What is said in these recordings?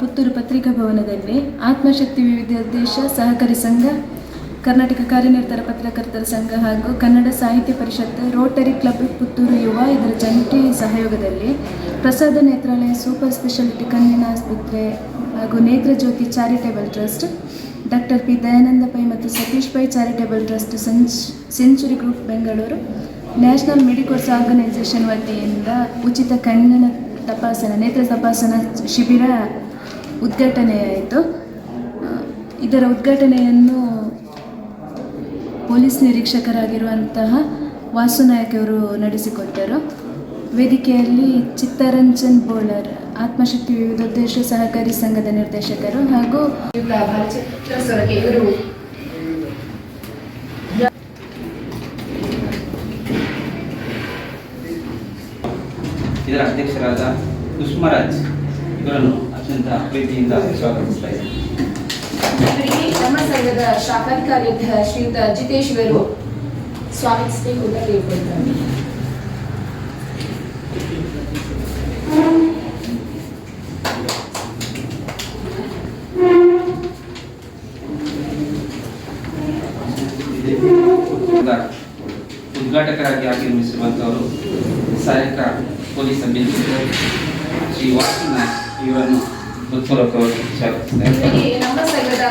ಪುತ್ತೂರು ಪತ್ರಿಕಾ ಭವನದಲ್ಲಿ ಆತ್ಮಶಕ್ತಿ ವಿವಿಧ ದೇಶ ಸಹಕಾರಿ ಸಂಘ, ಕರ್ನಾಟಕ ಕಾರ್ಯನಿರತರ ಪತ್ರಕರ್ತರ ಸಂಘ ಹಾಗೂ ಕನ್ನಡ ಸಾಹಿತ್ಯ ಪರಿಷತ್ ರೋಟರಿ ಕ್ಲಬ್ ಪುತ್ತೂರು ಯುವ ಇದರ ಜಂಟಿ ಸಹಯೋಗದಲ್ಲಿ ಪ್ರಸಾದ ನೇತ್ರಾಲಯ ಸೂಪರ್ ಸ್ಪೆಷಾಲಿಟಿ ಕಣ್ಣಿನ ಆಸ್ಪತ್ರೆ ಹಾಗೂ Netrajyothi charitable trust, doctor P Dayananda Pai ಮತ್ತು Satish Pai charitable trust ಸೆಂಚ್, century group Bengaluru. National medicos organisation ವತಿಯಿಂದ ಉಚಿತ ಕಣ್ಣಿನ ತಪಾಸಣೆ, ನೇತ್ರ ತಪಾಸಣಾ ಶಿಬಿರ ಉದ್ಘಾಟನೆಯಾಯಿತು ಇದರ ಉದ್ಘಾಟನೆಯನ್ನು ಪೊಲೀಸ್ ನಿರೀಕ್ಷಕರಾಗಿರುವಂತಹ ವಾಸುನಾಯಕ್ ಅವರು ನಡೆಸಿಕೊಟ್ಟರು. ವೇದಿಕೆಯಲ್ಲಿ ಚಿತ್ತರಂಜನ್ ಬೋಳರ್ ಆತ್ಮಶಕ್ತಿ ವಿವಿಧೋದ್ದೇಶ ಸಹಕಾರಿ ಸಂಘದ ನಿರ್ದೇಶಕರು ಹಾಗೂ ಇದರ ಅಧ್ಯಕ್ಷರಾದ ಕುಸುಮರಾಜ್ ಇವರನ್ನು ಅತ್ಯಂತ ಪ್ರೀತಿಯಿಂದ ಸ್ವಾಗತಿಸ್ತಾ ಇದ್ದೇನೆ. ಇವರಿಗೆ ನಮ್ಮ ಸಂಘದ ಶಾಖಾಧಿಕಾರಿಯಾದ ಶ್ರೀಯುತ ಜಿತೇಶ್ ಇವರು ಸ್ವಾಗತಿಸಬೇಕು ಅಂತ ಕೇಳ್ಕೊಳ್ತಾರೆ ಉದ್ಘಾ- ಉದ್ಘಾಟಕರಾಗಿ ಆಗಮಿಸಿರುವಂಥವರು ಸಹಾಯಕ police sub inspector Shri Vasunath ಇವರನ್ನು ಹೃತ್ಪೂರ್ವಕವಾಗಿ ನಮ್ಮ ಸಂಘದ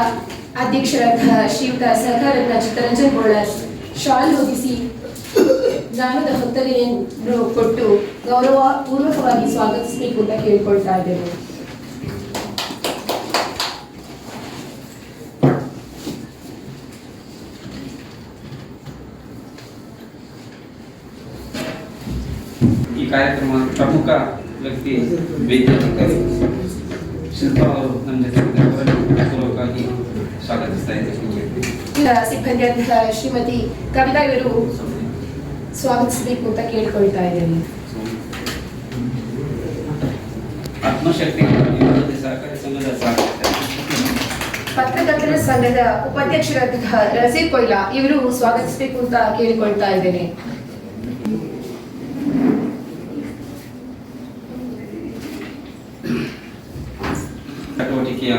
ಅಧ್ಯಕ್ಷರಾದ ಶ್ರೀಯುತ ಸಹಕಾರದ ಚಿತ್ತರಂಜನ್ ಬೋಳರ್ ಶಾಲ್ ಹೊದಿಸಿ ಜ್ಞಾನದ ಹೊತ್ತಲೆಯನ್ನು ಕೊಟ್ಟು ಗೌರವ ಪೂರ್ವಕವಾಗಿ ಸ್ವಾಗತಿಸಬೇಕು ಅಂತ ಕೇಳ್ಕೊಳ್ತಾ ಇದ್ದೇವೆ ಈ ಕಾರ್ಯಕ್ರಮ ಪ್ರಮುಖ ವ್ಯಕ್ತಿ ವೈದ್ಯಾಧಿಕಾರಿ ಶಿಲ್ಪಾ ಅವರು ನಮ್ಮ ಜೊತೆ ಇದ್ದಾರೆ. ಸ್ವಾಗತಿಸ್ತಾ ಇದ್ದೇನೆ ಈಗ ಸಿಬ್ಬಂದಿಯಾದ ಶ್ರೀಮತಿ ಕವಿತಾ ಇವರು ಸ್ವಾಗತಿಸಬೇಕು ಅಂತ ಕೇಳ್ಕೊಳ್ತಾ ಇದ್ದೇನೆ. ಆತ್ಮಶಕ್ತಿ ಸಹಕಾರಿ ಸಂಘದ ಪತ್ರಕರ್ತರ ಸಂಘದ ಉಪಾಧ್ಯಕ್ಷರಾದ ರಸೀದ್ ಕೊಯ್ಲಾ ಇವರು ಸ್ವಾಗತಿಸಬೇಕು ಅಂತ ಕೇಳಿಕೊಳ್ತಾ ಇದ್ದೇನೆ. ಚಟುವಟಿಕೆಯ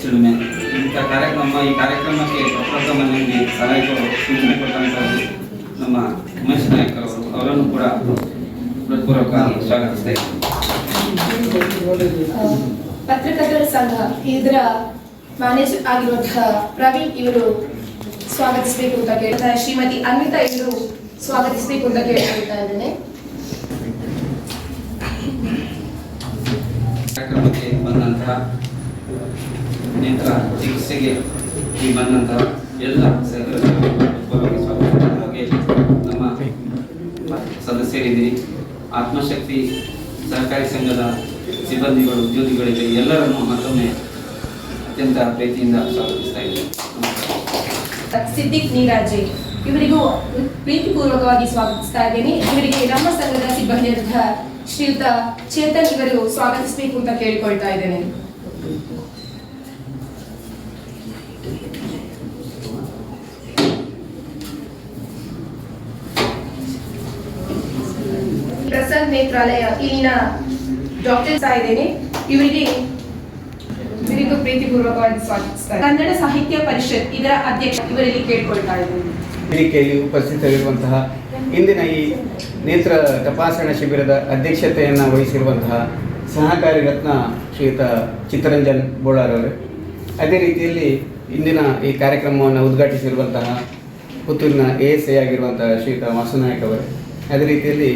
ಚಿಲುಮೆ ಇಂಥ ಕಾರ್ಯಕ್ರಮ, ಈ ಕಾರ್ಯಕ್ರಮಕ್ಕೆ ಪ್ರಪ್ರಥಮನಲ್ಲಿ ಸಹಾಯಕ ಸೂಚನೆ ಕೊಟ್ಟಂತವರು ನಮ್ಮ ಉಮೇಶ್ ನಾಯಕ್ ಅವರು ಅವರನ್ನು ಕೂಡ ಹೃತ್ಪೂರ್ವಕ ಸ್ವಾಗತಿಸ್ತೇವೆ ಪತ್ರಕರ್ತರ ಸಂಘ, ಇದರ ಮ್ಯಾನೇಜರ್ ಆಗಿರುವಂತಹ ಪ್ರವೀಣ್ ಇವರು ಸ್ವಾಗತಿಸಬೇಕು ಅಂತ ಕೇಳ್ತಾ ಶ್ರೀಮತಿ ಅನ್ವಿತಾ ಇವರು ಸ್ವಾಗತಿಸಬೇಕು ಅಂತ ಕೇಳ್ತಾ ಇದ್ದೇನೆ ಕಾರ್ಯಕ್ರಮಕ್ಕೆ ನೇತ್ರ ಚಿಕಿತ್ಸೆಗೆ ಈ ಬಂದಂತಹ ಎಲ್ಲ ಹಾಗೆ ನಮ್ಮ ಸದಸ್ಯರಿದ್ದೀರಿ. ಆತ್ಮಶಕ್ತಿ ಸಹಕಾರಿ ಸಂಘದ ಸಿಬ್ಬಂದಿಗಳು ಉದ್ಯೋಗಿಗಳಿಗೆ ಎಲ್ಲರನ್ನು ಮತ್ತೊಮ್ಮೆ ಅತ್ಯಂತ ಪ್ರೀತಿಯಿಂದ ಸ್ವಾಗತಿಸ್ತಾ ಇದ್ದೀನಿ. ಸಿದ್ದಿಕ್ ನೀರಾಜೆ. ಇವರಿಗೂ ಪ್ರೀತಿಪೂರ್ವಕವಾಗಿ ಸ್ವಾಗತಿಸ್ತಾ ಇದ್ದೇನೆ. ಇವರಿಗೆ ನಮ್ಮ ಸಂಘದ ಸಿಬ್ಬಂದಿ ಶ್ರೀಯುತ ಚೇತನ್ ಇವರು ಸ್ವಾಗತಿಸಬೇಕು ಅಂತ ಕೇಳಿಕೊಳ್ತಾ ಇದ್ದೇನೆ. ಪ್ರಸಾದ್ ನೇತ್ರಾಲಯ ಇಲ್ಲಿನ ಡಾಕ್ಟರ್ ಸಹ ಇದ್ದೇನೆ. ಇವರಿಗೆ ಇವರಿಗೂ ಪ್ರೀತಿಪೂರ್ವಕವಾಗಿ ಸ್ವಾಗತಿಸ್ತಾರೆ ಕನ್ನಡ ಸಾಹಿತ್ಯ ಪರಿಷತ್ ಇದರ ಅಧ್ಯಕ್ಷ ಇವರಲ್ಲಿ ಕೇಳ್ಕೊಳ್ತಾ ಇದ್ದೀನಿ. ವೇದಿಕೆಯಲ್ಲಿ ಉಪಸ್ಥಿತರಿರುವಂತಹ ಇಂದಿನ ಈ ನೇತ್ರ ತಪಾಸಣಾ ಶಿಬಿರದ ಅಧ್ಯಕ್ಷತೆಯನ್ನು ವಹಿಸಿರುವಂತಹ ಸಹಕಾರಿ ರತ್ನ ಶ್ರೀಯುತ ಚಿತ್ತರಂಜನ್ ಬೋಳಾರ್ ಅವರು, ಅದೇ ರೀತಿಯಲ್ಲಿ ಇಂದಿನ ಈ ಕಾರ್ಯಕ್ರಮವನ್ನು ಉದ್ಘಾಟಿಸಿರುವಂತಹ ಪುತ್ತೂರಿನ ಎ ಎಸ್ ಐ ಆಗಿರುವಂತಹ ಶ್ರೀಯುತ ವಾಸುನಾಯಕ್ ಅವರು, ಅದೇ ರೀತಿಯಲ್ಲಿ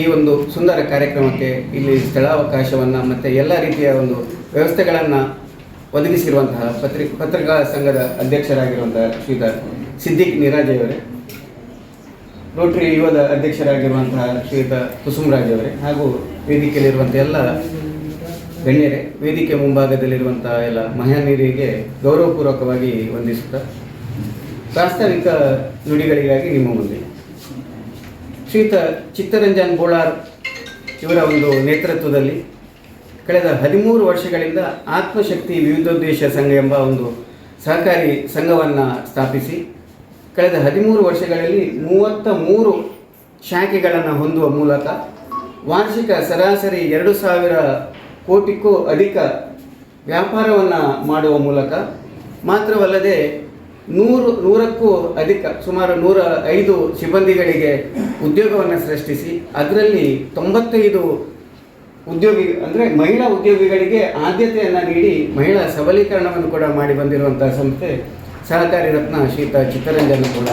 ಈ ಒಂದು ಸುಂದರ ಕಾರ್ಯಕ್ರಮಕ್ಕೆ ಇಲ್ಲಿ ಸ್ಥಳಾವಕಾಶವನ್ನು ಮತ್ತು ಎಲ್ಲ ರೀತಿಯ ಒಂದು ವ್ಯವಸ್ಥೆಗಳನ್ನು ಒದಗಿಸಿರುವಂತಹ ಪತ್ರಿ, ಪತ್ರಿಕಾ ಸಂಘದ ಅಧ್ಯಕ್ಷರಾಗಿರುವಂತಹ ಶ್ರೀಧರ್ ಸಿದ್ದಿಕ್ ನಿರಾಜಯವರೇ ರೋಟರಿ ಯುವದ ಅಧ್ಯಕ್ಷರಾಗಿರುವಂತಹ ಶ್ರೀಯುತ ಕುಸುಮರಾಜ್ ಅವರೇ, ಹಾಗೂ ವೇದಿಕೆಯಲ್ಲಿರುವಂಥ ಎಲ್ಲ ಗಣ್ಯರೇ, ವೇದಿಕೆ ಮುಂಭಾಗದಲ್ಲಿರುವಂತಹ ಎಲ್ಲ ಮಹಾನೀಯರಿಗೆ ಗೌರವಪೂರ್ವಕವಾಗಿ ವಂದಿಸುತ್ತಾ, ಪ್ರಾಸ್ತಾವಿಕ ನುಡಿಗಳಿಗಾಗಿ ನಿಮ್ಮ ಮುಂದೆ. ಶ್ರೀಯುತ ಚಿತ್ತರಂಜನ್ ಬೋಳಾರ್ ಇವರ ಒಂದು ನೇತೃತ್ವದಲ್ಲಿ ಕಳೆದ ಹದಿಮೂರು ವರ್ಷಗಳಿಂದ ಆತ್ಮಶಕ್ತಿ ವಿವಿಧೋದ್ದೇಶ ಸಂಘ ಎಂಬ ಒಂದು ಸಹಕಾರಿ ಸಂಘವನ್ನು ಸ್ಥಾಪಿಸಿ, ಕಳೆದ ಹದಿಮೂರು ವರ್ಷಗಳಲ್ಲಿ ಮೂವತ್ತ ಮೂರು ಶಾಖೆಗಳನ್ನು ಹೊಂದುವ ಮೂಲಕ ವಾರ್ಷಿಕ ಸರಾಸರಿ ಎರಡು ಸಾವಿರ ಕೋಟಿಗೂ ಅಧಿಕ ವ್ಯಾಪಾರವನ್ನು ಮಾಡುವ ಮೂಲಕ ಮಾತ್ರವಲ್ಲದೆ ನೂರು, ನೂರಕ್ಕೂ ಅಧಿಕ, ಸುಮಾರು ನೂರ ಐದು ಸಿಬ್ಬಂದಿಗಳಿಗೆ ಉದ್ಯೋಗವನ್ನು ಸೃಷ್ಟಿಸಿ, ಅದರಲ್ಲಿ ತೊಂಬತ್ತೈದು ಉದ್ಯೋಗಿ, ಅಂದರೆ ಮಹಿಳಾ ಉದ್ಯೋಗಿಗಳಿಗೆ ಆದ್ಯತೆಯನ್ನು ನೀಡಿ ಮಹಿಳಾ ಸಬಲೀಕರಣವನ್ನು ಕೂಡ ಮಾಡಿ ಬಂದಿರುವಂಥ ಸಂಸ್ಥೆ ಸಹಕಾರಿ ರತ್ನ ಶೀತ ಚಿತ್ತರಂಜನ ಕೂಡ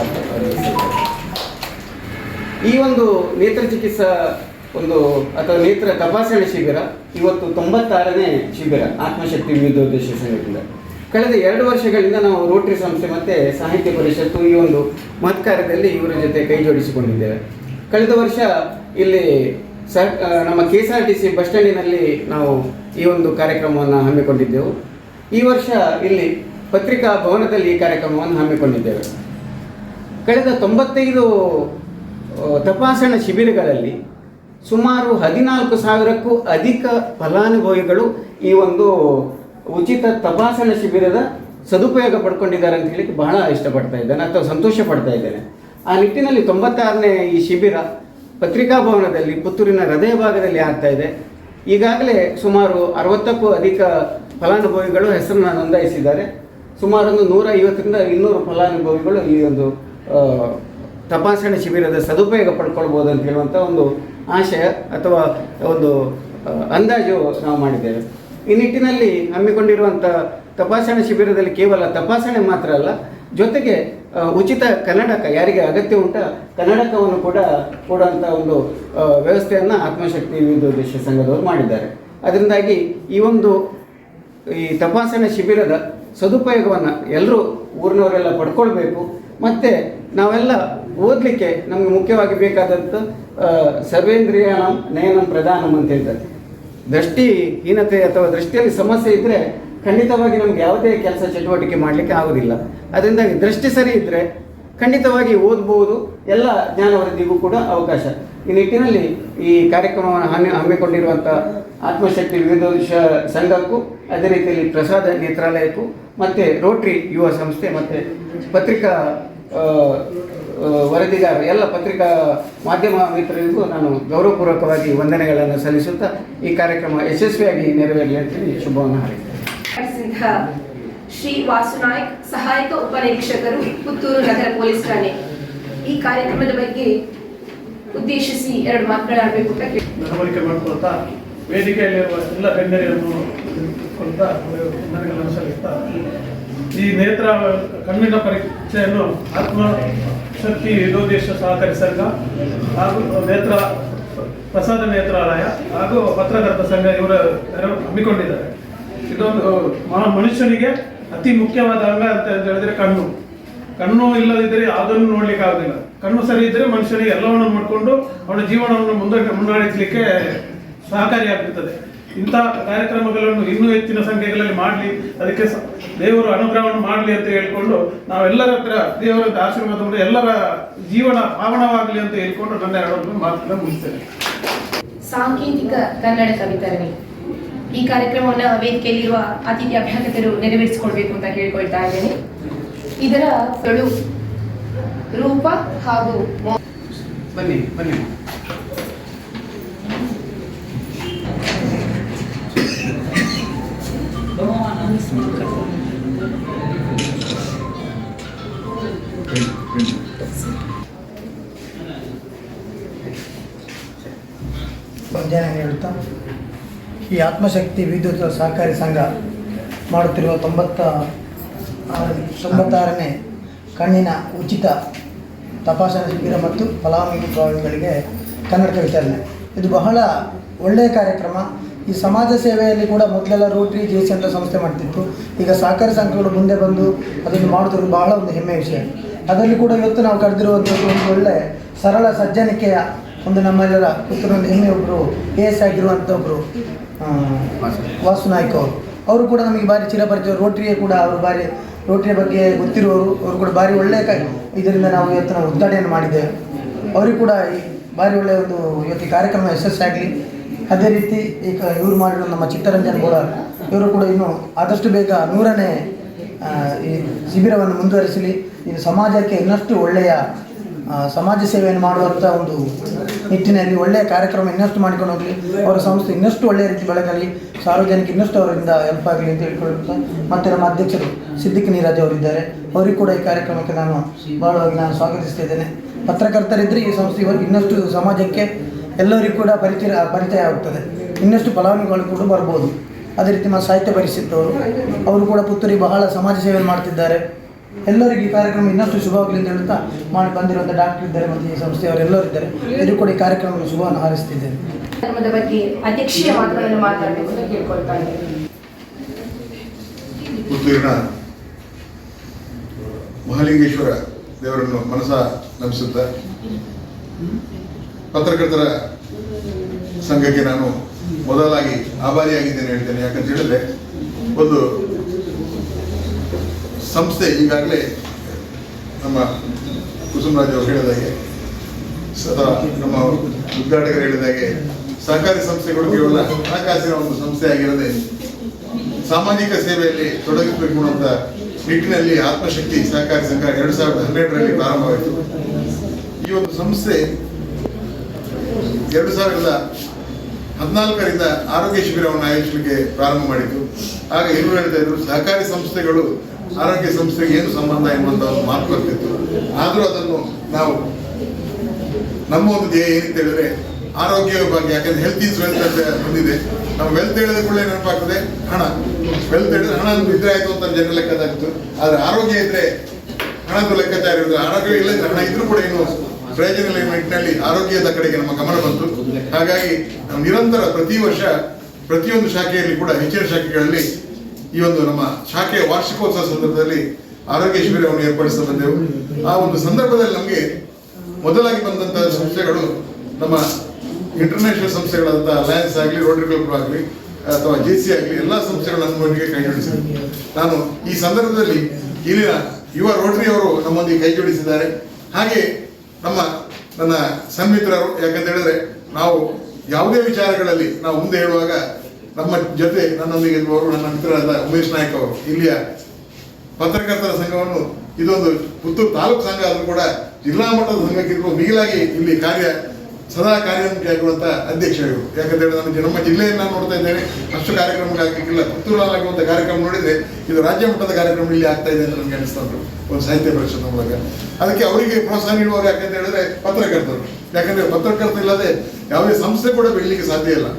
ಈ ಒಂದು ನೇತ್ರ ಚಿಕಿತ್ಸಾ ಒಂದು ಅಥವಾ ನೇತ್ರ ತಪಾಸಣೆ ಶಿಬಿರ ಇವತ್ತು ತೊಂಬತ್ತಾರನೇ ಶಿಬಿರ, ಆತ್ಮಶಕ್ತಿ ವಿವಿಧೋದ್ದೇಶ ಸಂಘದಿಂದ ಕಳೆದ ಎರಡು ವರ್ಷಗಳಿಂದ ನಾವು ರೋಟರಿ ಸಂಸ್ಥೆ ಮತ್ತು ಸಾಹಿತ್ಯ ಪರಿಷತ್ತು ಈ ಒಂದು ಮತ್ಕಾರದಲ್ಲಿ ಇವರ ಜೊತೆ ಕೈ ಜೋಡಿಸಿಕೊಂಡಿದ್ದೇವೆ ಕಳೆದ ವರ್ಷ ಇಲ್ಲಿ ಸ ಆ, ನಮ್ಮ K S R T C bus ಸ್ಟ್ಯಾಂಡಿನಲ್ಲಿ ನಾವು ಈ ಒಂದು ಕಾರ್ಯಕ್ರಮವನ್ನು ಹಮ್ಮಿಕೊಂಡಿದ್ದೆವು. ಈ ವರ್ಷ ಇಲ್ಲಿ ಪತ್ರಿಕಾ ಭವನದಲ್ಲಿ ಈ ಕಾರ್ಯಕ್ರಮವನ್ನು ಹಮ್ಮಿಕೊಂಡಿದ್ದೇವೆ. ಕಳೆದ ತೊಂಬತ್ತೈದು ತಪಾಸಣಾ ಶಿಬಿರಗಳಲ್ಲಿ ಸುಮಾರು ಹದಿನಾಲ್ಕು ಸಾವಿರಕ್ಕೂ ಅಧಿಕ ಫಲಾನುಭವಿಗಳು ಈ ಒಂದು ಉಚಿತ ತಪಾಸಣಾ ಶಿಬಿರದ ಸದುಪಯೋಗ ಪಡ್ಕೊಂಡಿದ್ದಾರೆ ಅಂತ ಹೇಳಿಕ್ಕೆ ಬಹಳ ಇಷ್ಟಪಡ್ತಾ ಇದ್ದೇನೆ ಅಥವಾ ಸಂತೋಷ ಪಡ್ತಾ ಇದ್ದೇನೆ. ಆ ನಿಟ್ಟಿನಲ್ಲಿ ತೊಂಬತ್ತಾರನೇ ಈ ಶಿಬಿರ ಪತ್ರಿಕಾ ಭವನದಲ್ಲಿ ಪುತ್ತೂರಿನ ಹೃದಯ ಭಾಗದಲ್ಲಿ ಆಗ್ತಾ ಇದೆ. ಈಗಾಗಲೇ ಸುಮಾರು ಅರವತ್ತಕ್ಕೂ ಅಧಿಕ ಫಲಾನುಭವಿಗಳು ಹೆಸರನ್ನು ನೋಂದಾಯಿಸಿದ್ದಾರೆ. ಸುಮಾರು ಒಂದು ನೂರ ಐವತ್ತರಿಂದ ಇನ್ನೂರು ಫಲಾನುಭವಿಗಳು ಈ ಒಂದು ತಪಾಸಣೆ ಶಿಬಿರದ ಸದುಪಯೋಗ ಪಡ್ಕೊಳ್ಬೋದು ಅಂತ ಹೇಳುವಂಥ ಒಂದು ಆಶಯ ಅಥವಾ ಒಂದು ಅಂದಾಜು ನಾವು ಮಾಡಿದ್ದೇವೆ. ಈ ನಿಟ್ಟಿನಲ್ಲಿ ಹಮ್ಮಿಕೊಂಡಿರುವಂಥ ತಪಾಸಣೆ ಶಿಬಿರದಲ್ಲಿ ಕೇವಲ ತಪಾಸಣೆ ಮಾತ್ರ ಅಲ್ಲ, ಜೊತೆಗೆ ಉಚಿತ ಕನ್ನಡಕ ಯಾರಿಗೆ ಅಗತ್ಯ ಉಂಟ, ಕನ್ನಡಕವನ್ನು ಕೂಡ ಕೊಡುವಂಥ ಒಂದು ವ್ಯವಸ್ಥೆಯನ್ನು ಆತ್ಮಶಕ್ತಿ ವಿದ್ಯೋದ್ದೇಶ ಸಂಘದವರು ಮಾಡಿದ್ದಾರೆ. ಅದರಿಂದಾಗಿ ಈ ಒಂದು, ಈ ತಪಾಸಣೆ ಶಿಬಿರದ ಸದುಪಯೋಗವನ್ನು ಎಲ್ಲರೂ ಊರಿನವರೆಲ್ಲ ಪಡ್ಕೊಳ್ಬೇಕು. ಮತ್ತು ನಾವೆಲ್ಲ ಓದಲಿಕ್ಕೆ ನಮಗೆ ಮುಖ್ಯವಾಗಿ ಬೇಕಾದಂಥ ಸರ್ವೇಂದ್ರಿಯ ನಯನಂ ಪ್ರಧಾನಂ ಅಂತ ಹೇಳ್ತಾರೆ. ದೃಷ್ಟಿಹೀನತೆ ಅಥವಾ ದೃಷ್ಟಿಯಲ್ಲಿ ಸಮಸ್ಯೆ ಇದ್ದರೆ ಖಂಡಿತವಾಗಿ ನಮ್ಗೆ ಯಾವುದೇ ಕೆಲಸ ಚಟುವಟಿಕೆ ಮಾಡಲಿಕ್ಕೆ ಆಗೋದಿಲ್ಲ. ಅದರಿಂದ ದೃಷ್ಟಿ ಸರಿ ಇದ್ದರೆ ಖಂಡಿತವಾಗಿ ಓದ್ಬೋದು, ಎಲ್ಲ ಜ್ಞಾನವೃದ್ಧಿಗೂ ಕೂಡ ಅವಕಾಶ. ಈ ನಿಟ್ಟಿನಲ್ಲಿ ಈ ಕಾರ್ಯಕ್ರಮವನ್ನು ಹಮ್ಮಿ ಹಮ್ಮಿಕೊಂಡಿರುವಂಥ ಆತ್ಮಶಕ್ತಿ ವಿವಿಧೋದ್ದೇಶ ಸಂಘಕ್ಕೂ, ಅದೇ ರೀತಿಯಲ್ಲಿ ಪ್ರಸಾದ ನೇತ್ರಾಲಯಕ್ಕೂ, ಮತ್ತು ರೋಟ್ರಿ ಯುವ ಸಂಸ್ಥೆ, ಮತ್ತು ಪತ್ರಿಕಾ ವರದಿಗಾರ, ಎಲ್ಲ ಪತ್ರಿಕಾ ಮಾಧ್ಯಮ ಮಿತ್ರರಿಗೂ ನಾನು ಗೌರವಪೂರ್ವಕವಾಗಿ ವಂದನೆಗಳನ್ನು ಸಲ್ಲಿಸುತ್ತಾ ಈ ಕಾರ್ಯಕ್ರಮ ಯಶಸ್ವಿಯಾಗಿ ನೆರವೇರಲಿ ಅಂತೇಳಿ ಶುಭವನ್ನು ನಡೆಸಿದಂತಹ ಶ್ರೀ ವಾಸುನಾಯಕ್ ಸಹಾಯಕ ಉಪನಿರೀಕ್ಷಕರು ಪುತ್ತೂರು ನಗರ ಪೊಲೀಸ್ ಠಾಣೆ. ಈ ಕಾರ್ಯಕ್ರಮದ ಬಗ್ಗೆ ಉದ್ದೇಶಿಸಿ ಎರಡು ಮಾತುಗಳಾಡಬೇಕು ಮನವರಿಕೆ ಮಾಡಿಕೊಳ್ತಾ, ವೇದಿಕೆಯಲ್ಲಿರುವ ಎಲ್ಲ ಗಣ್ಯರನ್ನು ನನಗೆಲ್ಲ ಸಲ್ಲಿಸ್ತಾ, ಈ ನೇತ್ರ ಕಣ್ಣಿನ ಪರೀಕ್ಷೆಯನ್ನು ಆತ್ಮಶಕ್ತಿ ವಿರೋಧೇಶ ಸಹಕಾರಿ ಸಂಘ ಹಾಗೂ ನೇತ್ರ ಪ್ರಸಾದ ನೇತ್ರಾಲಯ ಹಾಗೂ ಪತ್ರಕರ್ತ ಸಂಘ ಇವರ ಹಮ್ಮಿಕೊಂಡಿದ್ದಾರೆ. ಇದೊಂದು ಮನುಷ್ಯನಿಗೆ ಅತಿ ಮುಖ್ಯವಾದ ಅಂಗ ಅಂತ ಹೇಳಿದ್ರೆ ಕಣ್ಣು. ಕಣ್ಣು ಇಲ್ಲದಿದ್ದರೆ ಯಾವುದನ್ನು ನೋಡ್ಲಿಕ್ಕೆ ಆಗುದಿಲ್ಲ. ಕಣ್ಣು ಸರಿ ಇದ್ದರೆ ಮನುಷ್ಯನಿಗೆ ಎಲ್ಲವನ್ನು ಮಾಡಿಕೊಂಡು ಅವನ ಜೀವನವನ್ನು ಮುಂದೆ ಮುನ್ನಡೆಸಲಿಕ್ಕೆ ಸಹಕಾರಿಯಾಗುತ್ತದೆ ಇಂತಹ ಕಾರ್ಯಕ್ರಮಗಳನ್ನು ಇನ್ನೂ ಹೆಚ್ಚಿನ ಸಂಖ್ಯೆಗಳಲ್ಲಿ ಮಾಡಲಿ. ಅದಕ್ಕೆ ದೇವರು ಅನುಗ್ರಹವನ್ನು ಮಾಡಲಿ ಅಂತ ಹೇಳ್ಕೊಂಡು ನಾವೆಲ್ಲರ ಹತ್ರ ದೇವರ ಆಶೀರ್ವಾದ ಎಲ್ಲರ ಜೀವನ ಪಾವನವಾಗಲಿ ಅಂತ ಹೇಳ್ಕೊಂಡು ನನ್ನ ಎರಡು ಮಾತನ್ನ ಮುಗಿಸ್ತೇನೆ. ಸಾಂಕೇತಿಕ ಕನ್ನಡ ವಿತರಣೆ ಈ ಕಾರ್ಯಕ್ರಮವನ್ನು ವೇದಿಕೆಯಲ್ಲಿರುವ ಅತಿಥಿ ಅಭ್ಯಾಗತರು ನೆರವೇರಿಸಿಕೊಳ್ಬೇಕು ಅಂತ ಕೇಳ್ಕೊಳ್ತಾ ಇದ್ದೇನೆ. ಇದರ ಗಳು ರೂಪ ಹಾಗೂ ಬನ್ನಿ ಬನ್ನಿ. ಹೇಳುತ್ತಾ ಈ ಆತ್ಮಶಕ್ತಿ ವಿದ್ಯುತ್ ಸಹಕಾರಿ ಸಂಘ ಮಾಡುತ್ತಿರುವ ತೊಂಬತ್ತ ತೊಂಬತ್ತಾರನೇ ಕಣ್ಣಿನ ಉಚಿತ ತಪಾಸಣಾ ಶಿಬಿರ ಮತ್ತು ಫಲಾನುಭವಿಗಳಿಗೆ ಕನ್ನಡಕ ವಿತರಣೆ ಇದು ಬಹಳ ಒಳ್ಳೆಯ ಕಾರ್ಯಕ್ರಮ. ಈ ಸಮಾಜ ಸೇವೆಯಲ್ಲಿ ಕೂಡ ಮೊದಲೆಲ್ಲ ರೋಟ್ರಿ, ಜೆ ಸಿ ಅಂತ ಸಂಸ್ಥೆ ಮಾಡ್ತಿತ್ತು. ಈಗ ಸಹಕಾರಿ ಸಂಘಗಳು ಮುಂದೆ ಬಂದು ಅದನ್ನು ಮಾಡೋದ್ರ ಬಹಳ ಒಂದು ಹೆಮ್ಮೆಯ ವಿಷಯ. ಅದರಲ್ಲಿ ಕೂಡ ಇವತ್ತು ನಾವು ಕರೆದಿರುವಂಥದ್ದು ಒಂದು ಒಳ್ಳೆ ಸರಳ ಸಜ್ಜನಿಕೆಯ ಒಂದು ನಮ್ಮೆಲ್ಲರ ಪುತ್ರನ ಹೆಮ್ಮೆ ಒಬ್ಬರು ಎ ಎಸ್ ಆಗಿರುವಂಥ ಒಬ್ಬರು ವಾಸು ನಾಯ್ಕ ಅವರು. ಅವರು ಕೂಡ ನಮಗೆ ಭಾರಿ ಚಿರಪರಿಚಯ ರೋಟ್ರಿಯೇ ಕೂಡ ಅವರು ಭಾರಿ, ರೋಟ್ರಿಯ ಬಗ್ಗೆ ಗೊತ್ತಿರುವವರು. ಅವರು ಕೂಡ ಭಾರಿ ಒಳ್ಳೆಯ ಇದರಿಂದ ನಾವು ಇವತ್ತು ನಾವು ಉದ್ಘಾಟನೆಯನ್ನು ಮಾಡಿದ್ದೇವೆ. ಅವರಿಗೂ ಕೂಡ ಈ ಭಾರಿ ಒಳ್ಳೆಯ ಒಂದು ಇವತ್ತು ಕಾರ್ಯಕ್ರಮ ಯಶಸ್ಸಾಗಲಿ. ಅದೇ ರೀತಿ ಈಗ ಇವರು ಮಾಡಿರೋ ನಮ್ಮ ಚಿತ್ತರಂಜನ್ ಗೌಡ ಇವರು ಕೂಡ ಇನ್ನು ಆದಷ್ಟು ಬೇಗ ನೂರನೇ ಈ ಶಿಬಿರವನ್ನು ಮುಂದುವರಿಸಲಿ. ಇದು ಸಮಾಜಕ್ಕೆ ಇನ್ನಷ್ಟು ಒಳ್ಳೆಯ ಸಮಾಜ ಸೇವೆಯನ್ನು ಮಾಡುವಂಥ ಒಂದು ನಿಟ್ಟಿನಲ್ಲಿ ಒಳ್ಳೆಯ ಕಾರ್ಯಕ್ರಮ ಇನ್ನಷ್ಟು ಮಾಡಿಕೊಂಡು ಹೋಗಲಿ. ಅವರ ಸಂಸ್ಥೆ ಇನ್ನಷ್ಟು ಒಳ್ಳೆಯ ರೀತಿ ಬೆಳಗಲಿ. ಸಾರ್ವಜನಿಕ ಇನ್ನಷ್ಟು ಅವರಿಂದ ಹೆಲ್ಪ್ ಆಗಲಿ ಅಂತ ಹೇಳ್ಕೊಳ್ಳುತ್ತೆ ಮತ್ತು ನಮ್ಮ ಅಧ್ಯಕ್ಷರು ಸಿದ್ದಿಕ್ ನೀರಾಜ್ ಅವರಿದ್ದಾರೆ. ಅವರಿಗೂ ಕೂಡ ಈ ಕಾರ್ಯಕ್ರಮಕ್ಕೆ ನಾನು ಬಹಳವಾಗಿ ನಾನು ಸ್ವಾಗತಿಸ್ತಿದ್ದೇನೆ ಪತ್ರಕರ್ತರಿದ್ದರೆ ಈ ಸಂಸ್ಥೆ ಇವತ್ತು ಇನ್ನಷ್ಟು ಸಮಾಜಕ್ಕೆ ಎಲ್ಲರಿಗೂ ಕೂಡ ಪರಿಚಯ ಪರಿಚಯ ಆಗ್ತದೆ. ಇನ್ನಷ್ಟು ಫಲಾನುಭವಿಗಳು ಕೂಡ ಬರ್ಬೋದು. ಅದೇ ರೀತಿ ನಮ್ಮ ಸಾಹಿತ್ಯ ಪರಿಷತ್ತು ಅವರು ಅವರು ಕೂಡ ಪುತ್ತೂರಿ ಬಹಳ ಸಮಾಜ ಸೇವೆ ಮಾಡ್ತಿದ್ದಾರೆ. ಎಲ್ಲರಿಗೂ ಈ ಕಾರ್ಯಕ್ರಮ ಇನ್ನಷ್ಟು ಶುಭವಾಗಲಿ ಅಂತ ಹೇಳ್ತಾ ಮಾಡಿ ಬಂದಿರುವಂಥ ಡಾಕ್ಟರ್ ಇದ್ದಾರೆ ಮತ್ತು ಈ ಸಂಸ್ಥೆಯವರೆಲ್ಲರೂ ಇದ್ದಾರೆ. ಇದು ಕೂಡ ಈ ಕಾರ್ಯಕ್ರಮಕ್ಕೆ ಶುಭವನ್ನು ಹಾರೈಸ್ತಿದ್ದೇನೆ ಧರ್ಮದ ಬಗ್ಗೆ ಅಧ್ಯಕ್ಷೀಯ ಮಾತುಗಳನ್ನು ಮಾತಾಡಬೇಕು ಅಂತ ಕೇಳ್ಕೊಳ್ತಾ ಇದ್ದೇನೆ. ಪುತ್ತೂರಿನ ಮಹಾಲಿಂಗೇಶ್ವರ ದೇವರನ್ನು ಮನಸ ನಮಿಸುತ್ತಾ ಪತ್ರಕರ್ತರ ಸಂಘಕ್ಕೆ ನಾನು ಮೊದಲಾಗಿ ಆಭಾರಿಯಾಗಿದ್ದೇನೆ ಹೇಳ್ತೇನೆ. ಯಾಕಂತ ಹೇಳಿದ್ರೆ ಒಂದು ಸಂಸ್ಥೆ ಈಗಾಗಲೇ ನಮ್ಮ ಕುಸುಮರಾಜ್ ಅವರು ಹೇಳಿದಾಗೆ ಸದಾ ನಮ್ಮ ಉದ್ಘಾಟಕರು ಹೇಳಿದಾಗೆ, ಸಹಕಾರಿ ಸಂಸ್ಥೆಗಳು ಕೇವಲ ಹಣಕಾಸಿನ ಒಂದು ಸಂಸ್ಥೆ ಆಗಿರದೆ ಸಾಮಾಜಿಕ ಸೇವೆಯಲ್ಲಿ ತೊಡಗಿಸಬೇಕು ಅಂತ ನಿಟ್ಟಿನಲ್ಲಿ ಆತ್ಮಶಕ್ತಿ ಸಹಕಾರಿ ಸಂಘ ಎರಡು ಸಾವಿರದ ಹನ್ನೆರಡರಲ್ಲಿ ಪ್ರಾರಂಭವಾಯಿತು. ಈ ಒಂದು ಸಂಸ್ಥೆ ಎರಡು ಸಾವಿರದ ಹದಿನಾಲ್ಕರಿಂದ ಆರೋಗ್ಯ ಶಿಬಿರವನ್ನು ಆಯೋಜಿಸಲಿಕ್ಕೆ ಪ್ರಾರಂಭ ಮಾಡಿತು. ಆಗ ಎಲ್ಲರೂ ಹೇಳ್ತಾ ಸಹಕಾರಿ ಸಂಸ್ಥೆಗಳು ಆರೋಗ್ಯ ಸಂಸ್ಥೆಗೆ ಏನು ಸಂಬಂಧ ಎಂಬಂತ ಒಂದು ಮಾತು ಬರ್ತಿತ್ತು. ಆದರೂ ಅದನ್ನು ನಾವು ನಮ್ಮ ಒಂದು ಧ್ಯೇಯ ಏನಂತ ಹೇಳಿದ್ರೆ ಆರೋಗ್ಯ ಬಗ್ಗೆ, ಯಾಕಂದ್ರೆ ಹೆಲ್ತ್ ಇನ್ಸೂರೆನ್ಸ್ ಅಂತ ಬಂದಿದೆ. ನಾವು ವೆಲ್ತ್ ಹೇಳಿದ ಕೂಡ ನೆನಪಾಗ್ತದೆ, ಹಣ. ವೆಲ್ತ್ ಹೇಳಿದ್ರೆ ಹಣ ಇದ್ರೆ ಆಯ್ತು ಅಂತ ಜನರ ಲೆಕ್ಕದಾಗ್ತು ಆದ್ರೆ ಆರೋಗ್ಯ ಇದ್ರೆ ಹಣದ ಲೆಕ್ಕಾಚಾರ ಇರೋದು, ಆರೋಗ್ಯ ಇಲ್ಲದ್ರೆ ಹಣ ಇದ್ರೂ ಕೂಡ ಏನು ಪ್ರಯೋಜನ ನಿಟ್ಟಿನಲ್ಲಿ ಆರೋಗ್ಯದ ಕಡೆಗೆ ನಮ್ಮ ಗಮನ ಬಂತು. ಹಾಗಾಗಿ ನಾವು ನಿರಂತರ ಪ್ರತಿ ವರ್ಷ ಪ್ರತಿಯೊಂದು ಶಾಖೆಯಲ್ಲಿ ಕೂಡ, ಹೆಚ್ಚಿನ ಶಾಖೆಗಳಲ್ಲಿ ಈ ಒಂದು ನಮ್ಮ ಶಾಖೆಯ ವಾರ್ಷಿಕೋತ್ಸವ ಸಂದರ್ಭದಲ್ಲಿ ಆರೋಗ್ಯ ಶಿಬಿರವನ್ನು ಏರ್ಪಡಿಸ್ತಾ ಬಂದೆವು ಆ ಒಂದು ಸಂದರ್ಭದಲ್ಲಿ ನಮಗೆ ಮೊದಲಾಗಿ ಬಂದಂತಹ ಸಂಸ್ಥೆಗಳು ನಮ್ಮ ಇಂಟರ್ನ್ಯಾಷನಲ್ ಸಂಸ್ಥೆಗಳಾದಂಥ ಅಲಯನ್ಸ್ ಆಗಲಿ ರೋಟರಿ ಕ್ಲಬ್ ಆಗಲಿ, ಅಥವಾ ಜೆ ಸಿ ಆಗಲಿ ಎಲ್ಲ ಸಂಸ್ಥೆಗಳನ್ನು ನಮ್ಮೊಂದಿಗೆ ಕೈ ಜೋಡಿಸಿದೆ ನಾನು ಈ ಸಂದರ್ಭದಲ್ಲಿ ಇಲ್ಲಿನ ಯುವ ರೋಟರಿ ಅವರು ನಮ್ಮೊಂದಿಗೆ ಕೈ ಜೋಡಿಸಿದ್ದಾರೆ. ಹಾಗೆ ನಮ್ಮ ನನ್ನ ಸನ್ಮಿತ್ರರು, ಯಾಕಂತ ಹೇಳಿದ್ರೆ ನಾವು ಯಾವುದೇ ವಿಚಾರಗಳಲ್ಲಿ ನಾವು ಮುಂದೆ ಹೇಳುವಾಗ ನಮ್ಮ ಜೊತೆ ನನ್ನೊಂದಿಗೆ ಇರುವವರು ನನ್ನ ಮಿತ್ರರಾದ ಉಮೇಶ್ ನಾಯಕ್ ಅವರು, ಇಲ್ಲಿಯ ಪತ್ರಕರ್ತರ ಸಂಘವನ್ನು, ಇದೊಂದು ಪುತ್ತೂರು ತಾಲೂಕು ಸಂಘ ಆದರೂ ಕೂಡ ಜಿಲ್ಲಾ ಮಟ್ಟದ ಸಂಘಕ್ಕಿರುವ ಮಿಗಿಲಾಗಿ ಇಲ್ಲಿ ಕಾರ್ಯ, ಸದಾ ಕಾರ್ಯೋನ್ಮುಖಿ ಅಧ್ಯಕ್ಷ ಅಧ್ಯಕ್ಷರು ಯಾಕಂತ ಹೇಳಿದ್ರೆ ನಮ್ಮ ನಮ್ಮ ಜಿಲ್ಲೆಯನ್ನು ನಾನು ನೋಡ್ತಾ ಇದ್ದೇನೆ, ಅಷ್ಟು ಕಾರ್ಯಕ್ರಮಗಳಾಗಲಿಕ್ಕಿಲ್ಲ ಪುತ್ತೂರಲ್ಲಾಗುವಂಥ ಕಾರ್ಯಕ್ರಮ ನೋಡಿದ್ರೆ ಇದು ರಾಜ್ಯ ಮಟ್ಟದ ಕಾರ್ಯಕ್ರಮ ಇಲ್ಲಿ ಆಗ್ತಾ ಇದೆ ಅಂತ ನನಗೆ ಅನಿಸ್ತಾ ಉಂಟು. ಒಂದು ಸಾಹಿತ್ಯ ಪರಿಷತ್ ಮೂಲಕ. ಅದಕ್ಕೆ ಅವರಿಗೆ ಪ್ರೋತ್ಸಾಹ ನೀಡುವಾಗ ಯಾಕಂತ ಹೇಳಿದ್ರೆ ಪತ್ರಕರ್ತರು. ಯಾಕಂದ್ರೆ ಪತ್ರಕರ್ತ ಇಲ್ಲದೆ ಯಾವುದೇ ಸಂಸ್ಥೆ ಕೂಡ ಬೆಳಲಿಕ್ಕೆ ಸಾಧ್ಯ ಇಲ್ಲ.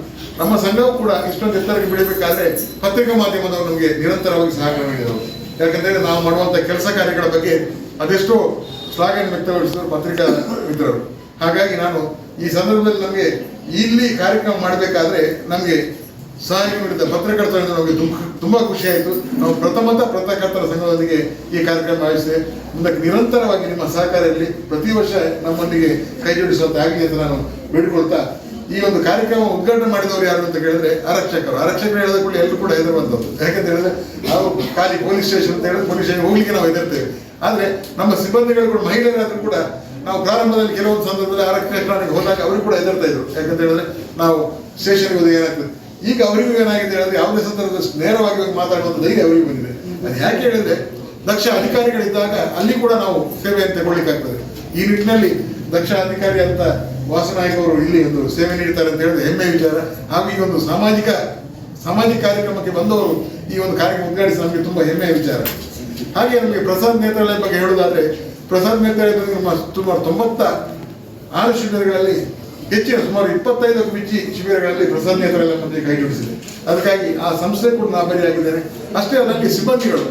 ನಮ್ಮ ಸಂಘವು ಕೂಡ ಇಷ್ಟೊಂದು ಎತ್ತರಕ್ಕೆ ಬೆಳಿಬೇಕಾದ್ರೆ ಪತ್ರಿಕಾ ಮಾಧ್ಯಮದವರು ನಮಗೆ ನಿರಂತರವಾಗಿ ಸಹಕಾರ ನೀಡಿದರು ಯಾಕಂದ್ರೆ ನಾವು ಮಾಡುವಂಥ ಕೆಲಸ ಕಾರ್ಯಗಳ ಬಗ್ಗೆ ಅದೆಷ್ಟೋ ಶ್ಲಾಘನೆ ವ್ಯಕ್ತಪಡಿಸಿದರು ಪತ್ರಿಕಾ ಮಿತ್ರರು. ಹಾಗಾಗಿ ನಾನು ಈ ಸಂದರ್ಭದಲ್ಲಿ ನಮಗೆ ಇಲ್ಲಿ ಕಾರ್ಯಕ್ರಮ ಮಾಡಬೇಕಾದ್ರೆ ನಮಗೆ ಸಹಾಯ ನೀಡಿದ ಪತ್ರಕರ್ತರಿಂದ ನಮಗೆ ತುಂಬ ತುಂಬಾ ಖುಷಿಯಾಯಿತು ನಾವು ಪ್ರಥಮತ ಪತ್ರಕರ್ತರ ಸಂಘದೊಂದಿಗೆ ಈ ಕಾರ್ಯಕ್ರಮ ಆಯೋಜಿಸಿದೆ. ಮುಂದಕ್ಕೆ ನಿರಂತರವಾಗಿ ನಿಮ್ಮ ಸಹಕಾರ ಇರಲಿ ಪ್ರತಿ ವರ್ಷ ನಮ್ಮೊಂದಿಗೆ ಕೈ ಜೋಡಿಸುವಂತೆ ಆಗಿದೆ ಅಂತ ನಾನು ಬೇಡಿಕೊಳ್ತಾ ಈ ಒಂದು ಕಾರ್ಯಕ್ರಮ ಉದ್ಘಾಟನೆ ಮಾಡಿದವರು ಯಾರು ಅಂತ ಕೇಳಿದ್ರೆ ಆರಕ್ಷಕರು. ಆರಕ್ಷಕರು ಹೇಳಿದ ಕೂಡ ಎಲ್ಲರೂ ಕೂಡ ಹೆದರುವಂಥದ್ದು ಯಾಕಂತ ಹೇಳಿದ್ರೆ ನಾವು ಖಾಲಿ ಪೊಲೀಸ್ ಸ್ಟೇಷನ್ ಅಂತ ಹೇಳಿದ್ರೆ ಪೊಲೀಸ್ ಸ್ಟೇಷನ್ ಹೋಗ್ಲಿಕ್ಕೆ ನಾವು ಹೆದರ್ತೇವೆ. ಆದ್ರೆ ನಮ್ಮ ಸಿಬ್ಬಂದಿಗಳು ಕೂಡ, ಮಹಿಳೆಯರಾದ್ರೂ ಕೂಡ ನಾವು ಪ್ರಾರಂಭದಲ್ಲಿ ಕೆಲವೊಂದು ಸಂದರ್ಭದಲ್ಲಿ ಆರಕ್ಷಕರಿಗೆ ಹೋದಾಗ ಅವರು ಕೂಡ ಹೆದರ್ತಾ ಇದ್ರು. ಯಾಕಂತ ಹೇಳಿದ್ರೆ ನಾವು ಸ್ಟೇಷನ್ಗೆ ಹೋದಾಗ ಏನಾಗ್ತದೆ? ಈಗ ಅವರಿಗೂ ಏನಾಗಿದೆ ಹೇಳಿದ್ರೆ ಯಾವುದೇ ಸಂದರ್ಭದಲ್ಲಿ ನೇರವಾಗಿ ಹೋಗಿ ಮಾತಾಡುವಂತ ಧೈರ್ಯ ಅವರಿಗೆ ಬಂದಿದೆ. ಅದು ಯಾಕೆ ಹೇಳಿದ್ರೆ ದಕ್ಷ ಅಧಿಕಾರಿಗಳಿದ್ದಾಗ ಅಲ್ಲಿ ಕೂಡ ನಾವು ಸೇವೆಯನ್ನು ತಗೊಳ್ಳಿಕ್ಕಾಗ್ತದೆ. ಈ ನಿಟ್ಟಿನಲ್ಲಿ ದಕ್ಷ ಅಧಿಕಾರಿ ಅಂತ ವಾಸನಾಯಕ್ ಅವರು ಇಲ್ಲಿ ಒಂದು ಸೇವೆ ನೀಡ್ತಾರೆ ಅಂತ ಹೇಳಿದ್ರೆ ಹೆಮ್ಮೆ ವಿಚಾರ. ಹಾಗೂ ಈ ಒಂದು ಸಾಮಾಜಿಕ ಸಾಮಾಜಿಕ ಕಾರ್ಯಕ್ರಮಕ್ಕೆ ಬಂದವರು ಈ ಒಂದು ಕಾರ್ಯಕ್ರಮ ಉದ್ಘಾಟಿಸಿ ನಮಗೆ ತುಂಬಾ ಹೆಮ್ಮೆಯ ವಿಚಾರ. ಹಾಗೆ ನಮಗೆ ಪ್ರಸಾದ್ ನೇತ್ರಾಲಯ ಬಗ್ಗೆ ಹೇಳುವುದಾದ್ರೆ, ಪ್ರಸಾದ್ ನೇತ್ರಾಲಯದಲ್ಲಿ ನಮ್ಮ ಸುಮಾರು ತೊಂಬತ್ತ ಆರು ಶಿಬಿರಗಳಲ್ಲಿ, ಹೆಚ್ಚಿನ ಸುಮಾರು ಇಪ್ಪತ್ತೈದಕ್ಕೂ ಮಿಚ್ಚಿ ಶಿಬಿರಗಳಲ್ಲಿ ಪ್ರಸಾದ್ ನೇತ್ರಾಲಯ ಕೈ ಜೋಡಿಸಿದೆ. ಅದಕ್ಕಾಗಿ ಆ ಸಂಸ್ಥೆ ಕೂಡ ನಾಬರಿಯಾಗಿದ್ದಾರೆ ಅಷ್ಟೇ ಅದರಲ್ಲಿ ಸಿಬ್ಬಂದಿಗಳು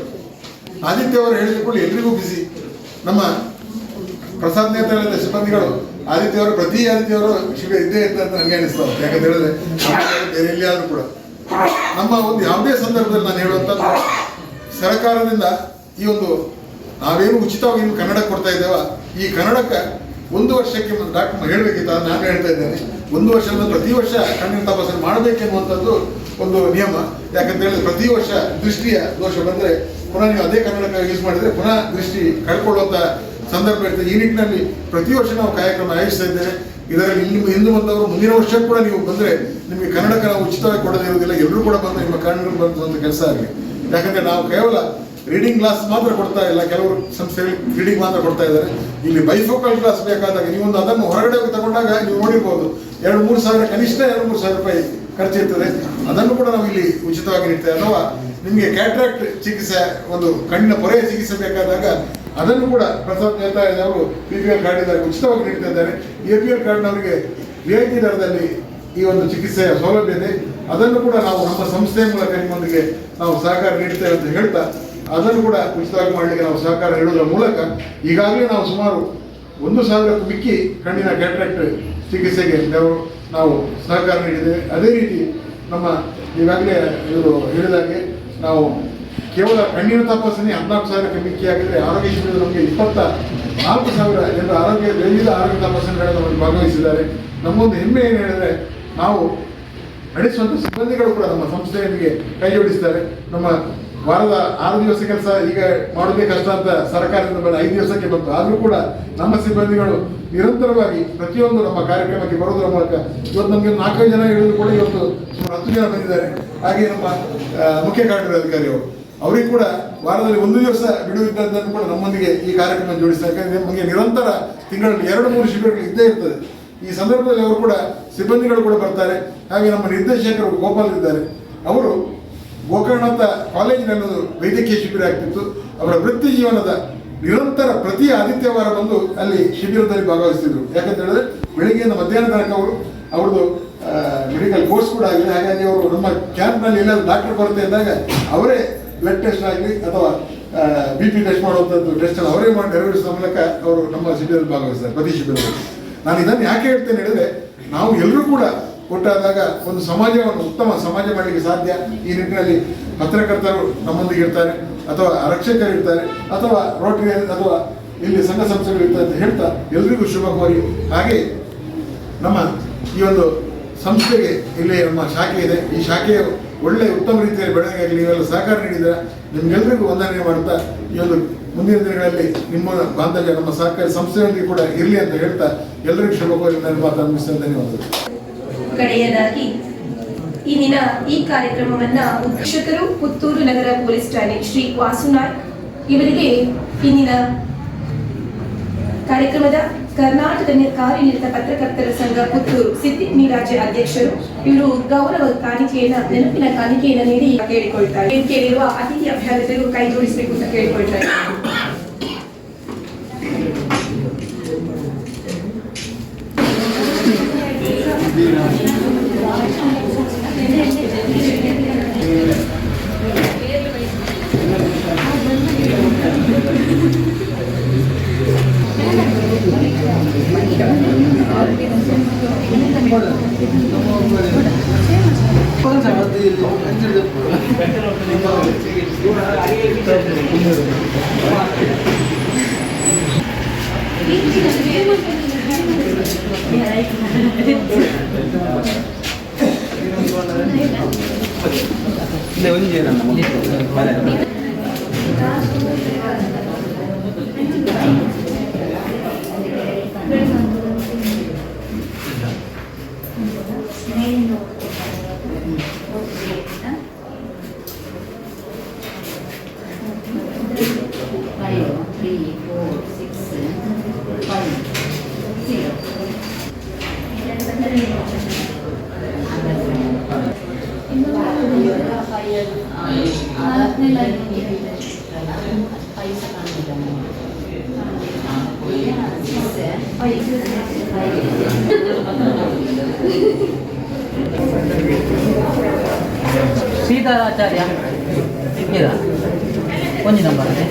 ಆದಿತ್ಯ ಅವರು ಕೂಡ ಎಲ್ರಿಗೂ ಬಿಸಿ ನಮ್ಮ ಪ್ರಸಾದ್ ನೇತ್ರಾಲಯದ ಸಿಬ್ಬಂದಿಗಳು ಆದಿತ್ಯ ಅವರು ಪ್ರತಿ ಆದಿತ್ಯವರು ಶಿಬಿರ ಇದ್ದೇ ಇರ್ತದೆ ಅಂತ ನನಗೆ ಅನಿಸ್ತಾ. ಯಾಕಂತ ಹೇಳಿದ್ರೆ ಬೇರೆ ಎಲ್ಲಿಯಾದ್ರೂ ಕೂಡ. ನಮ್ಮ ಒಂದು ಯಾವುದೇ ಸಂದರ್ಭದಲ್ಲಿ ನಾನು ಹೇಳುವಂಥದ್ದು ಸರ್ಕಾರದಿಂದ ಈ ಒಂದು ನಾವೇನು ಉಚಿತವಾಗಿ ಇನ್ನು ಕನ್ನಡ ಕೊಡ್ತಾ ಇದ್ದೇವ? ಈ ಕನ್ನಡಕ್ಕೆ ಒಂದು ವರ್ಷಕ್ಕೆ ಡಾಕ್ಟರ್ ಹೇಳಬೇಕಿತ್ತು ನಾನು ಹೇಳ್ತಾ ಇದ್ದೇನೆ. ಒಂದು ವರ್ಷ ಪ್ರತಿ ವರ್ಷ ಕಣ್ಣಿನ ತಪಾಸಣೆ ಮಾಡಬೇಕೆನ್ನುವಂಥದ್ದು ಒಂದು ನಿಯಮ. ಯಾಕಂತ ಹೇಳಿದ್ರೆ ಪ್ರತಿ ವರ್ಷ ದೃಷ್ಟಿಯ ದೋಷ ಬಂದರೆ ಪುನಃ ನೀವು ಅದೇ ಕನ್ನಡಕ್ಕೆ ಯೂಸ್ ಮಾಡಿದರೆ ಪುನಃ ದೃಷ್ಟಿ ಕಳ್ಕೊಳ್ಳುವಂಥ ಸಂದರ್ಭ ಇರ್ತದೆ. ಈ ನಿಟ್ಟಿನಲ್ಲಿ ಪ್ರತಿ ವರ್ಷ ನಾವು ಕಾರ್ಯಕ್ರಮ ಆಯೋಜಿಸ್ತಾ ಇದ್ದೇವೆ. ಇದರಲ್ಲಿ ಇಲ್ಲಿ ಹಿಂದೆ ಬಂದವರು ಮುಂದಿನ ವರ್ಷ ಕೂಡ ನೀವು ಬಂದರೆ ನಿಮಗೆ ಕನ್ನಡಕ್ಕೆ ನಾವು ಉಚಿತವಾಗಿ ಕೊಡದೇ ಇರುವುದಿಲ್ಲ. ಎಲ್ಲರೂ ಕೂಡ ಬಂದು ನಿಮ್ಮ ಕನ್ನಡ ಬಂದು ಒಂದು ಕೆಲಸ ಆಗಲಿ. ಯಾಕಂದ್ರೆ ನಾವು ಕೇವಲ ರೀಡಿಂಗ್ ಕ್ಲಾಸ್ ಮಾತ್ರ ಕೊಡ್ತಾ ಇಲ್ಲ. ಕೆಲವರು ಸಂಸ್ಥೆಗಳು ರೀಡಿಂಗ್ ಮಾತ್ರ ಕೊಡ್ತಾ ಇದ್ದಾರೆ. ಇಲ್ಲಿ ಬೈಫೋಕಲ್ ಕ್ಲಾಸ್ ಬೇಕಾದಾಗ ನೀವೊಂದು ಅದನ್ನು ಹೊರಗಡೆ ಹೋಗಿ ತಗೊಂಡಾಗ ನೀವು ನೋಡಿರ್ಬೋದು. ಎರಡು, ಮೂರು ಸಾವಿರ, ಕನಿಷ್ಠ ಎರಡು, ಮೂರು ಸಾವಿರ ರೂಪಾಯಿ ಖರ್ಚಿರ್ತದೆ. ಅದನ್ನು ಕೂಡ ನಾವು ಇಲ್ಲಿ ಉಚಿತವಾಗಿ ನೀಡ್ತೇವೆ ಅಥವಾ ನಿಮಗೆ ಕ್ಯಾಟ್ರಾಕ್ಟ್ ಚಿಕಿತ್ಸೆ, ಒಂದು ಕಣ್ಣಿನ ಪೊರೆಯ ಚಿಕಿತ್ಸೆ ಬೇಕಾದಾಗ ಅದನ್ನು ಕೂಡ ಪ್ರಸಾದ್ ನೇತಾಯಿದವರು ಅವರು ಪಿ ಎಲ್ ಕಾರ್ಡ್ ಉಚಿತವಾಗಿ ನೀಡ್ತಾ ಇದ್ದಾರೆ. ಎ ಪಿ ಎಲ್ ಕಾರ್ಡ್ನವರಿಗೆ ರಿಯಾಯಿತಿ ದರದಲ್ಲಿ ಈ ಒಂದು ಚಿಕಿತ್ಸೆಯ ಸೌಲಭ್ಯ ಇದೆ ಅದನ್ನು ಕೂಡ ನಾವು ನಮ್ಮ ಸಂಸ್ಥೆಯ ಮೂಲಕ ನಿಮ್ಮೊಂದಿಗೆ ನಾವು ಸಹಕಾರ ನೀಡ್ತೇವೆ ಅಂತ ಹೇಳ್ತಾ, ಅದನ್ನು ಕೂಡ ಉಚಿತವಾಗಿ ಮಾಡಲಿಕ್ಕೆ ನಾವು ಸಹಕಾರ ನೀಡುವುದರ ಮೂಲಕ ಈಗಾಗಲೇ ನಾವು ಸುಮಾರು ಒಂದು ಸಾವಿರಕ್ಕೂ ಮಿಕ್ಕಿ ಕಣ್ಣಿನ ಕ್ಯಾಟ್ರಾಕ್ಟ್ ಚಿಕಿತ್ಸೆಗೆ ನಾವು ನಾವು ಸಹಕಾರ ನೀಡಿದ್ದೇವೆ. ಅದೇ ರೀತಿ ನಮ್ಮ ಈಗಾಗಲೇ ಇವರು ಹೇಳಿದಾಗೆ ನಾವು ಕೇವಲ ಕಣ್ಣೀರು ತಪಾಸಣೆ ಹದಿನಾಲ್ಕು ಸಾವಿರ ಮಿಕ್ಕಿ ಆಗಿದ್ರೆ ಆರೋಗ್ಯ ಶಿಬಿರದ ನಮಗೆ ಇಪ್ಪತ್ತ ನಾಲ್ಕು ಸಾವಿರ ಜನರು ಆರೋಗ್ಯ ವಿವಿಧ ಆರೋಗ್ಯ ತಪಾಸಣೆಗಳನ್ನು ನಮಗೆ ಭಾಗವಹಿಸಿದ್ದಾರೆ. ನಮ್ಮೊಂದು ಹೆಮ್ಮೆ ಏನು ಹೇಳಿದ್ರೆ, ನಾವು ನಡೆಸುವಂಥ ಸಿಬ್ಬಂದಿಗಳು ಕೂಡ ನಮ್ಮ ಸಂಸ್ಥೆಯೊಂದಿಗೆ ಕೈ ಜೋಡಿಸ್ತಾರೆ. ನಮ್ಮ ವಾರದ ಆರು ದಿವಸ ಕೆಲಸ ಈಗ ಮಾಡೋದೇ ಕಷ್ಟ ಅಂತ ಸರ್ಕಾರದಿಂದ ಬಂದ ಐದು ದಿವಸಕ್ಕೆ ಬಂತು. ಆದರೂ ಕೂಡ ನಮ್ಮ ಸಿಬ್ಬಂದಿಗಳು ನಿರಂತರವಾಗಿ ಪ್ರತಿಯೊಂದು ನಮ್ಮ ಕಾರ್ಯಕ್ರಮಕ್ಕೆ ಬರೋದರ ಮೂಲಕ ಇವತ್ತು ನಮಗೆ ನಾಲ್ಕೈದು ಜನ ಹೇಳಿದ್ರು ಕೂಡ ಇವತ್ತು ಸುಮಾರು ಹತ್ತು ಜನ ಬಂದಿದ್ದಾರೆ. ಹಾಗೆ ನಮ್ಮ ಮುಖ್ಯ ಕಾರ್ಯನಿರ್ವಹಣಾಧಿಕಾರಿ ಅವರು ಅವರಿಗೆ ಕೂಡ ವಾರದಲ್ಲಿ ಒಂದು ದಿವಸ ಬಿಡುವಿದ್ದದ್ದನ್ನು ಕೂಡ ನಮ್ಮೊಂದಿಗೆ ಈ ಕಾರ್ಯಕ್ರಮ ಜೋಡಿಸ್ತಾರೆ ಯಾಕಂದ್ರೆ ನಮಗೆ ನಿರಂತರ ತಿಂಗಳಲ್ಲಿ ಎರಡು, ಮೂರು ಶಿಬಿರಗಳು ಇದ್ದೇ ಇರ್ತದೆ. ಈ ಸಂದರ್ಭದಲ್ಲಿ ಅವರು ಕೂಡ ಸಿಬ್ಬಂದಿಗಳು ಕೂಡ ಬರ್ತಾರೆ. ಹಾಗೆ ನಮ್ಮ ನಿರ್ದೇಶಕರು ಗೋಪಾಲ್ ಇದ್ದಾರೆ. ಅವರು ಗೋಕರ್ಣದ ಕಾಲೇಜಿನಲ್ಲಿ ಒಂದು ವೈದ್ಯಕೀಯ ಶಿಬಿರ ಆಗ್ತಿತ್ತು. ಅವರ ವೃತ್ತಿ ಜೀವನದ ನಿರಂತರ ಪ್ರತಿ ಆದಿತ್ಯವಾರ ಬಂದು ಅಲ್ಲಿ ಶಿಬಿರದಲ್ಲಿ ಭಾಗವಹಿಸ್ತಿದ್ರು ಯಾಕಂತ ಹೇಳಿದ್ರೆ ಬೆಳಿಗ್ಗೆಯಿಂದ ಮಧ್ಯಾಹ್ನ ತನಕ ಅವರು ಅವ್ರದ್ದು ಮೆಡಿಕಲ್ ಕೋರ್ಸ್ ಕೂಡ ಆಗಿದೆ. ಹಾಗಾಗಿ ಅವರು ನಮ್ಮ ಕ್ಯಾಂಪ್ನಲ್ಲಿ ಇಲ್ಲ ಡಾಕ್ಟರ್ ಬರುತ್ತೆ ಅಂದಾಗ ಅವರೇ ಬ್ಲಡ್ ಟೆಸ್ಟ್ ಆಗಲಿ ಅಥವಾ ಬಿ ಪಿ ಟೆಸ್ಟ್ ಮಾಡುವಂಥದ್ದು ಟೆಸ್ಟ್ ಅವರೇ ಮಾಡಿ ನೆರವೇರಿಸುವ ಮೂಲಕ ಅವರು ನಮ್ಮ ಶಿಬಿರದಲ್ಲಿ ಭಾಗವಹಿಸ್ತಾರೆ ಪ್ರತಿ ಶಿಬಿರದಲ್ಲಿ. ನಾನು ಇದನ್ನು ಯಾಕೆ ಹೇಳ್ತೇನೆ ಹೇಳಿದ್ರೆ, ನಾವು ಎಲ್ಲರೂ ಕೂಡ ಒಟ್ಟಾದಾಗ ಒಂದು ಸಮಾಜವನ್ನು, ಉತ್ತಮ ಸಮಾಜ ಮಾಡಲಿಕ್ಕೆ ಸಾಧ್ಯ. ಈ ನಿಟ್ಟಿನಲ್ಲಿ ಪತ್ರಕರ್ತರು ನಮ್ಮೊಂದಿಗೆ ಇರ್ತಾರೆ, ಅಥವಾ ರಕ್ಷಕರು ಇರ್ತಾರೆ, ಅಥವಾ ರೋಟರಿ ಅಥವಾ ಇಲ್ಲಿ ಸಂಘ ಸಂಸ್ಥೆಗಳು ಇರ್ತಾರೆ ಅಂತ ಹೇಳ್ತಾ ಎಲ್ರಿಗೂ ಶುಭ ಕೋರಿ. ಹಾಗೆ ನಮ್ಮ ಈ ಒಂದು ಸಂಸ್ಥೆಗೆ ಇಲ್ಲಿ ನಮ್ಮ ಶಾಖೆ ಇದೆ. ಈ ಶಾಖೆಯ ಒಳ್ಳೆ ಉತ್ತಮ ರೀತಿಯಲ್ಲಿ ಬೆಳವಣಿಗೆ ಆಗಲಿ ನೀವೆಲ್ಲ ಸಹಕಾರ ನೀಡಿದ ನಿಮ್ಗೆಲ್ಲರಿಗೂ ವಂದನೆ ಮಾಡ್ತಾ ಈ ಒಂದು ಮುಂದಿನ ದಿನಗಳಲ್ಲಿ ನಿಮ್ಮ ಬಾಂಧವ್ಯ, ನಮ್ಮ ಸಹಕಾರಿ ಸಂಸ್ಥೆಯೊಂದಿಗೆ ಕೂಡ ಇರಲಿ ಅಂತ ಹೇಳ್ತಾ ಎಲ್ಲರಿಗೂ ಶುಭ ಕೋರಿ ನನ್ನ ಧನ್ಯವಾದಗಳು. ಕಡೆಯದಾಗಿ ಇಂದಿನ ಈ ಕಾರ್ಯಕ್ರಮವನ್ನ ಶಿಕ್ಷಕರು ಪುತ್ತೂರು ನಗರ ಪೊಲೀಸ್ ಠಾಣೆ ಶ್ರೀ ವಾಸುನಾಥ್ ಇವರಿಗೆ ಇಂದಿನ ಕಾರ್ಯಕ್ರಮದ ಕರ್ನಾಟಕ ನಿ- ಕಾರ್ಯನಿರತ ಪತ್ರಕರ್ತರ ಸಂಘ ಪುತ್ತೂರು ಸಿದ್ದಿ ನೀರಾಜೆ ಅಧ್ಯಕ್ಷರು ಇವರು ಗೌರವ ಕಾಣಿಕೆಯನ್ನ ನೆನಪಿನ ಕಾಣಿಕೆಯನ್ನ ನೀಡಿ ಕೇಳಿಕೊಳ್ತಾರೆ ವೇದಿಕೆಯಲ್ಲಿರುವ ಅತಿಥಿ ಅಭ್ಯರ್ಥಿಗಳು ಕೈ ಜೋಡಿಸಬೇಕು ಅಂತ ಕೇಳಿಕೊಳ್ತಾರೆ 네, 근데 언제나 먹었어. 맞아요. Three, four, じゃあやる。次だ。5時だからね。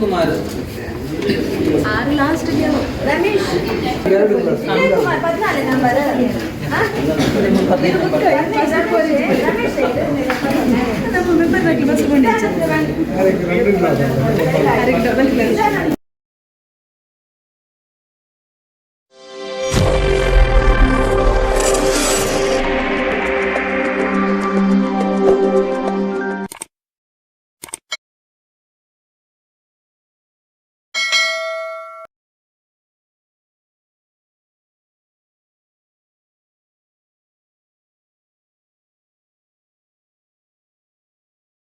ಕುಮಾರ್ ಆರು ಲಾಸ್ಟ್ಗೆ ರಮೇಶ್ ನಮ್ಮ ಮೆಂಬರ್ ಬಗ್ಗೆ ಬಸ್ಕೊಂಡಿದ್ದೆ ಡಬಲ್